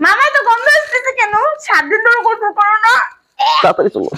মামা তো গন্ধ আসতেছে কেন? সাত দিন ধরে গোসল করো না। তাড়াতাড়ি চলো।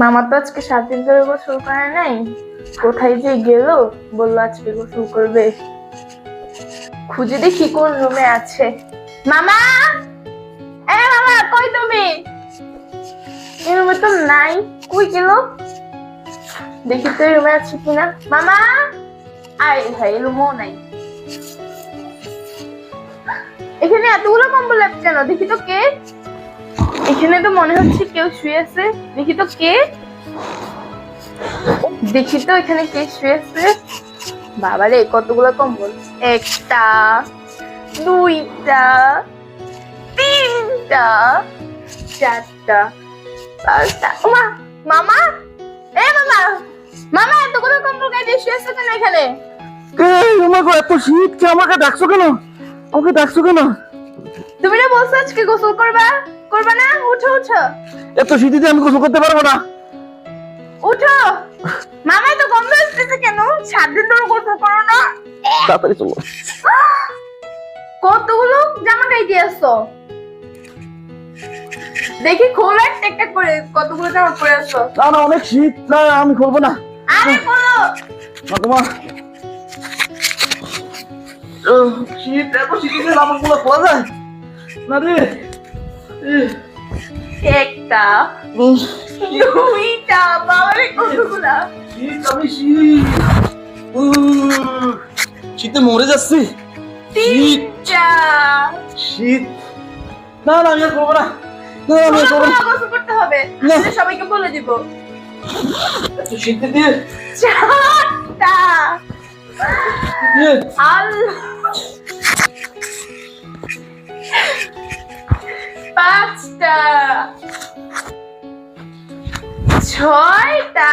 মামা তো আজকে সাত দিন ধরে গোসল করে নাই। কোথায় যে গেল বলল আজকে গোসল করবে। খুঁজে দেখি কোন রুমে আছে। মামা! এ মামা, কই তুমি? এই রুমে নাই। কই গেল? দেখি তো রুমে আছে কিনা। মামা! আয় ভাই রুমও নাই। এখানে এতগুলো কম্বল আছে কেন? দেখি তো কে। এখানে তো মনে হচ্ছে কেউ শুয়ে আছে। দেখি তো কে। দেখি তো এখানে কে শুয়ে আছে। বাবারে কতগুলো কম্বল? একটা দুইটা তিনটা চারটা পাঁচটা। ওমা মামা! এ মামা! মামা এতগুলো কম্বল গায়ে দিয়ে শুয়ে কেন এখানে? এই আমাকে এত শীত কে আমাকে ডাকছো কেন? আমাকে ডাকছো কেন? তুমি না বলছো আজকে গোসল করবা করবা না? উঠো উঠো। এত শীতিতে আমি গোসল করতে পারব না। উঠো। মামা তো কেন সাত দিন ধরে গোসল করো না। তাড়াতাড়ি চলো। কতগুলো জামা গায়ে দিয়ে আসছো? দেখি খোলো করে কতগুলো জামা পরে না না অনেক শীত। না আমি খুলবো না। আরে খোলো। না তোমার আহ, শীত এত শীতে জামাগুলো খোলা যায়। না রে। একটা দুইটা বাবারে কতগুলা? শীত আমি শীত শীতে। মরে যাচ্ছি শীত। না না আমি আর করব না। না আমি আর করব করতে হবে। সবাইকে বলে দিব। শীতে দিয়ে চারটা। দিয়ে পাঁচটা। ছয়টা।